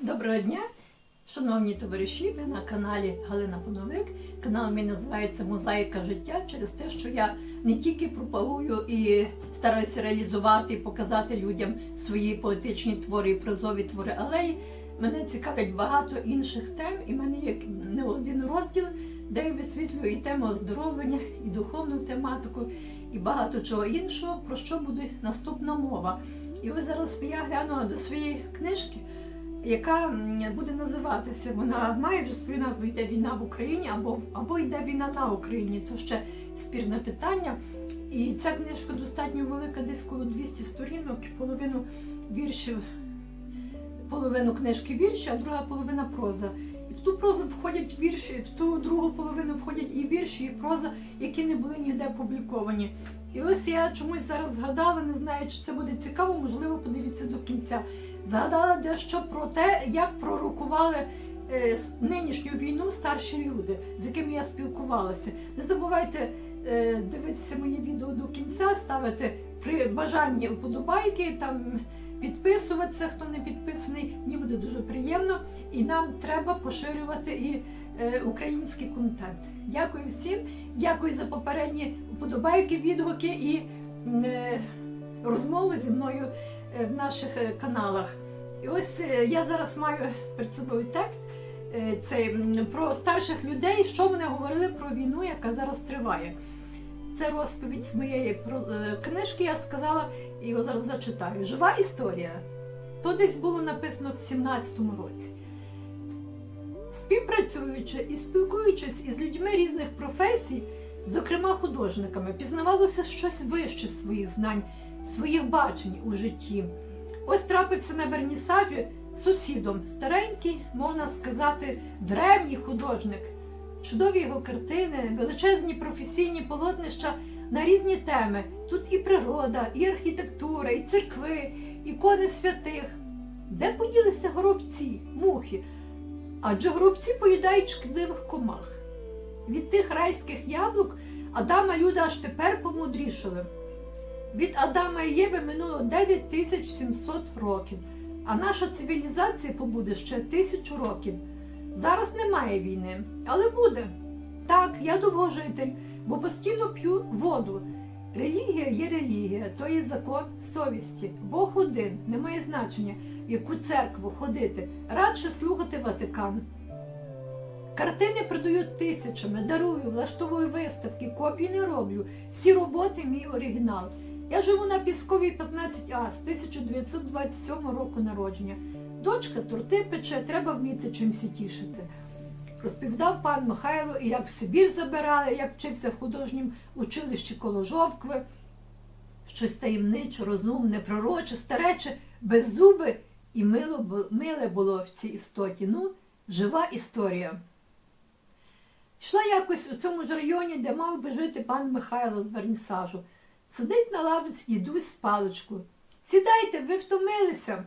Доброго дня, шановні товариші, ви на каналі Галина Пановик. Канал мій називається Мозаїка життя через те, що я не тільки пропагую і стараюся реалізувати і показати людям свої поетичні твори і прозові твори, але й мене цікавить багато інших тем, і в мене є не один розділ, де я висвітлюю і тему оздоровлення, і духовну тематику, і багато чого іншого, про що буде наступна мова. І ось зараз я глянула до своєї книжки яка буде називатися. Вона має вже свою назву йде війна в Україні або, або йде війна на Україні. То ще спірне питання. І ця книжка достатньо велика, десь коло 200 сторінок, половину віршів, половину книжки вірші, а друга половина проза. І в ту прозу входять вірші, в ту другу половину входять і вірші, і проза, які не були ніде опубліковані. І ось я чомусь зараз згадала, не знаю, чи це буде цікаво, можливо, подивіться до кінця. Згадала дещо про те, як пророкували е, нинішню війну старші люди, з якими я спілкувалася. Не забувайте е, дивитися моє відео до кінця, ставити при бажанні вподобайки, там підписуватися, хто не підписаний. Мені буде дуже приємно. І нам треба поширювати і е, український контент. Дякую всім, дякую за попередні вподобайки, відгуки і е, розмови зі мною е, в наших е, каналах. І ось е, я зараз маю перед собою текст цей про старших людей, що вони говорили про війну, яка зараз триває. Це розповідь з моєї е, книжки, я сказала, і зараз зачитаю. Жива історія. То десь було написано в 17-му році. Співпрацюючи і спілкуючись із людьми різних професій, зокрема художниками, пізнавалося щось вище своїх знань, своїх бачень у житті. Ось трапився на вернісажі сусідом, старенький, можна сказати, древній художник. Чудові його картини, величезні професійні полотнища на різні теми. Тут і природа, і архітектура, і церкви, ікони святих. Де поділися горобці, мухи? Адже горобці поїдають шкідливих комах. Від тих райських яблук Адама і Люда аж тепер помудрішали. Від Адама і Єви минуло 9700 років, а наша цивілізація побуде ще тисячу років. Зараз немає війни, але буде. Так, я довгожитель, бо постійно п'ю воду. Релігія є релігія, то є закон совісті. Бог один, не має значення, в яку церкву ходити, радше слухати Ватикан. Картини продають тисячами, дарую, влаштовую виставки, копії не роблю. Всі роботи мій оригінал. Я живу на Пісковій 15А з 1927 року народження. Дочка торти пече, треба вміти чимся тішити. Розповідав пан Михайло, і як в Сибір забирали, як вчився в художнім училищі коло Жовкви. Щось таємниче, розумне, пророче, старече, беззубе і мило, миле було в цій істоті. Ну, жива історія. Йшла якось у цьому ж районі, де мав би жити пан Михайло з вернісажу. Сидить на лавиці дідусь з паличкою. Сідайте, ви втомилися.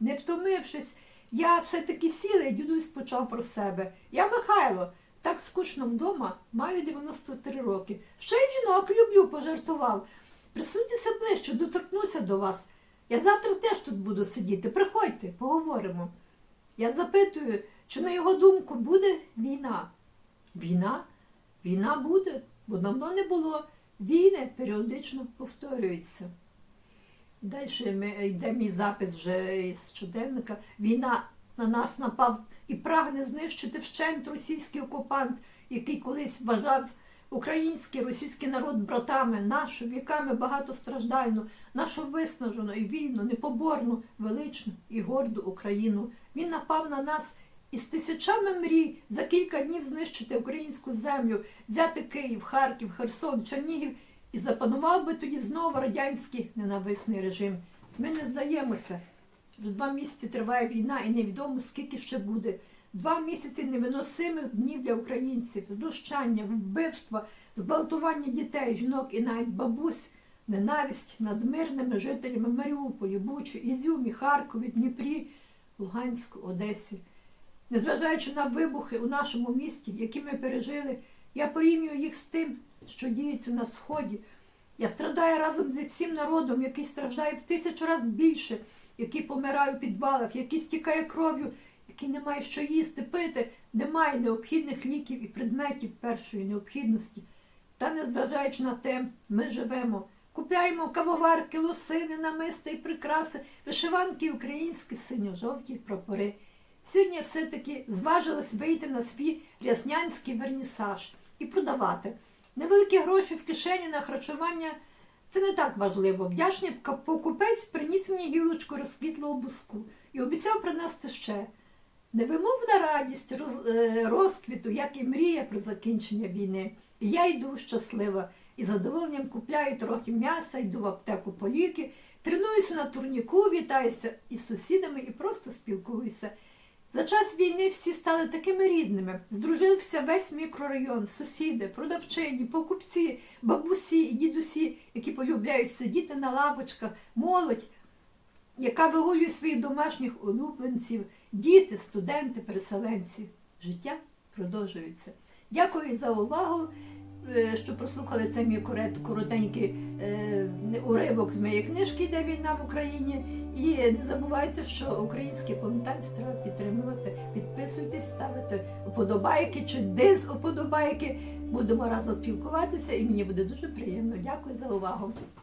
Не втомившись, я все-таки сіла, і дідусь почав про себе. Я Михайло, так скучно вдома, маю 93 роки. Ще й жінок люблю, пожартував. Присуньтеся ближче, доторкнуся до вас. Я завтра теж тут буду сидіти. Приходьте, поговоримо. Я запитую, чи на його думку буде війна? Війна? Війна буде, бо давно не було. Війни періодично повторюються. Далі ми, йде мій запис вже із щоденника. Війна на нас напав і прагне знищити вщент російський окупант, який колись вважав український російський народ братами, нашу віками багатостраждальну, нашу виснажену і вільну, непоборну, величну і горду Україну. Він напав на нас із тисячами мрій за кілька днів знищити українську землю, взяти Київ, Харків, Херсон, Чернігів і запанував би тоді знову радянський ненависний режим. Ми не здаємося. Вже два місяці триває війна і невідомо скільки ще буде. Два місяці невиносимих днів для українців, знущання, вбивства, зґвалтування дітей, жінок і навіть бабусь, ненависть над мирними жителями Маріуполі, Бучі, Ізюмі, Харкові, Дніпрі, Луганську, Одесі. Незважаючи на вибухи у нашому місті, які ми пережили, я порівнюю їх з тим, що діється на Сході. Я страдаю разом зі всім народом, який страждає в тисячу разів більше, який помирає у підвалах, який стікає кров'ю який не має що їсти, пити, немає необхідних ліків і предметів першої необхідності. Та незважаючи на те, ми живемо. Купляємо кавоварки, лосини, намисти і прикраси, вишиванки українські, синьо-жовті прапори. Сьогодні я все-таки зважилась вийти на свій ряснянський вернісаж і продавати. Невеликі гроші в кишені на харчування це не так важливо. Вдячний покупець приніс мені гілочку розквітлого буску і обіцяв принести ще. Невимовна радість роз, е, розквіту, як і мрія про закінчення війни. І я йду щаслива і задоволенням купляю трохи м'яса, йду в аптеку по ліки, тренуюся на турніку, вітаюся із сусідами і просто спілкуюся. За час війни всі стали такими рідними. Здружився весь мікрорайон, сусіди, продавчині, покупці, бабусі і дідусі, які полюбляють сидіти на лавочках, молодь, яка вигулює своїх домашніх улюбленців, діти, студенти, переселенці. Життя продовжується. Дякую за увагу, що прослухали цей мій коротенький е, уривок з моєї книжки Де війна в Україні. І не забувайте, що український контент треба підтримувати. Підписуйтесь, ставити вподобайки чи дизуподобайки. Будемо разом спілкуватися, і мені буде дуже приємно. Дякую за увагу.